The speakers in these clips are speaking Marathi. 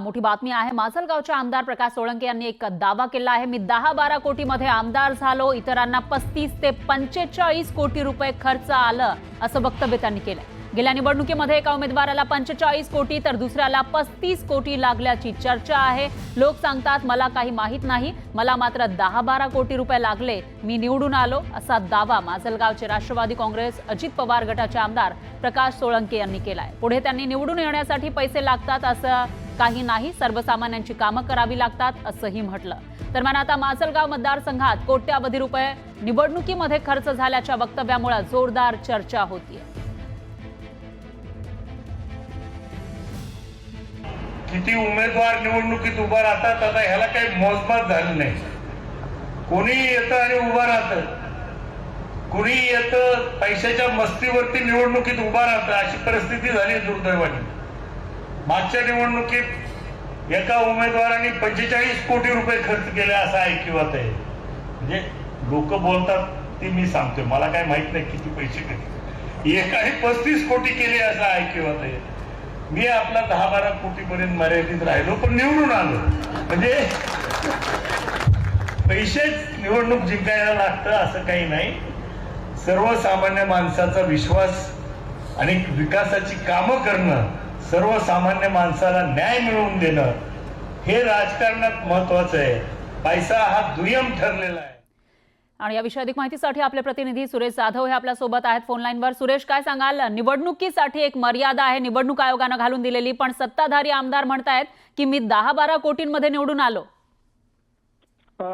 मोठी बातमी आहे. माजलगावचे आमदार प्रकाश सोळंके यांनी एक दावा केला आहे. मी दहा बारा कोटीमध्ये आमदार झालो. इतरांना पस्तीस ते पंचेचाळीस कोटी रुपये खर्च आलं असं वक्तव्य त्यांनी केलं गेल्या निवडणुकीमध्ये एका उमेदवाराला पंचेचाळीस कोटी तर दुसऱ्याला पस्तीस कोटी लागल्याची चर्चा आहे. लोक सांगतात मला काही माहीत नाही. मला मात्र दहा बारा कोटी रुपये लागले. मी निवडून आलो असा दावा माजलगावचे राष्ट्रवादी काँग्रेस अजित पवार गटाचे आमदार प्रकाश सोळंके यांनी केलाय. पुढे त्यांनी निवडून येण्यासाठी पैसे लागतात असं काही नाही सर्वसामान्यांची कामं करावी लागतात असंही म्हटलं. दरम्यान आता माजलगाव मतदारसंघात कोट्यावधी रुपये निवडणुकीमध्ये खर्च झाल्याच्या वक्तव्यामुळे जोरदार चर्चा होतीये. किती उमेदवार निवडणुकीत उभा राहतात आता ह्याला काही मोजमात झाली नाही. कोणी येतं आणि उभं राहतं. कुणी येतं पैशाच्या मस्तीवरती निवडणुकीत उभा राहतं अशी परिस्थिती झाली दुर्दैवाने. मागच्या निवडणुकीत एका उमेदवाराने पंचेचाळीस कोटी रुपये खर्च केले असं ऐकिवात आहे. म्हणजे लोक बोलतात ते मी सांगतोय. मला काय माहीत नाही किती पैसे केले. एकाने पस्तीस कोटी केले असं ऐकिवात आहे. मी आपला दहा बारा कोटी पर्यंत मर्यादित राहिलो पण निवडून आलो. म्हणजे पैसेच निवडणूक जिंकायला लागतं असं काही नाही. सर्वसामान्य माणसाचा विश्वास आणि विकासाची कामं करणं सर्वसामान्य माणसाला न्याय मिळवून देणं हे राजकारणात महत्वाचं आहे. पैसा हा दुय्यम ठरलेला आहे. आणि या विषयी अधिक माहितीसाठी आपले प्रतिनिधी सुरेश जाधव हे आपल्यासोबत आहेत फोन लाईनवर. सुरेश काय सांगाल? निवडणुकीसाठी एक मर्यादा आहे. निवडणूक आयोगानं घालून दिलेली पण सत्ताधारी आमदार म्हणतायत की मी दहा बारा कोटींमध्ये निवडून आलो.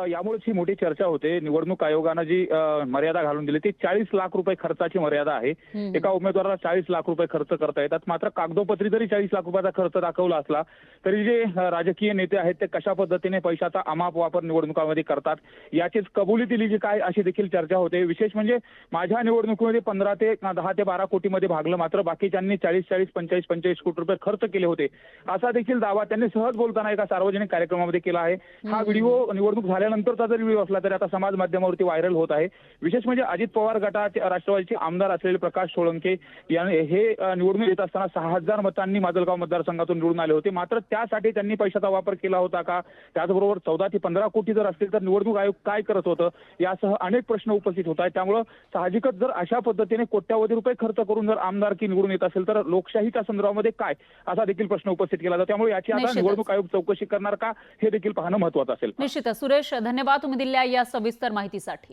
यामुळेच ही मोठी चर्चा होते. निवडणूक आयोगानं जी मर्यादा घालून दिली ती चाळीस लाख रुपये खर्चाची मर्यादा आहे. एका उमेदवाराला चाळीस लाख रुपये खर्च करता येतात. मात्र कागदोपत्री जरी चाळीस लाख रुपयाचा खर्च दाखवला असला तरी जे राजकीय नेते आहेत ते कशा पद्धतीने पैशाचा अमाप वापर निवडणुकांमध्ये करतात याचीच कबुली दिली जी काय अशी देखील चर्चा होते. विशेष म्हणजे माझ्या निवडणुकीमध्ये पंधरा ते दहा ते बारा कोटीमध्ये भागलं मात्र बाकीच्यांनी चाळीस चाळीस पंचेचाळीस पंचेचाळीस कोटी रुपये खर्च केले होते. असा देखील दावा त्यांनी सहज बोलताना एका सार्वजनिक कार्यक्रमामध्ये केला आहे. हा व्हिडिओ निवडणूक झाल्यानंतरचा जरी व्हिडिओ असला तरी आता समाज माध्यमावरती व्हायरल होत आहे. विशेष म्हणजे अजित पवार गटाचे राष्ट्रवादीचे आमदार असलेले प्रकाश सोळंके याने हे निवडणूक येत असताना सहा हजार मतांनी माजलगाव मतदारसंघातून निवडून आले होते. मात्र त्यासाठी त्यांनी पैशाचा वापर केला होता का? त्याचबरोबर चौदा ते पंधरा कोटी जर असतील तर निवडणूक आयोग काय करत होतं? यासह अनेक प्रश्न उपस्थित होत आहेत. त्यामुळं साहजिकच जर अशा पद्धतीने कोट्यावधी रुपये खर्च करून जर आमदारकी निवडून येत असेल तर लोकशाहीच्या संदर्भामध्ये काय? असा देखील प्रश्न उपस्थित केला जातो. त्यामुळे याची आता. निवडणूक आयोग चौकशी करणार का? हे देखील पाहणं महत्वाचं असेल. निश्चितच. सुरेश धन्यवाद तुम्ही दिल्या या सविस्तर माहितीसाठी.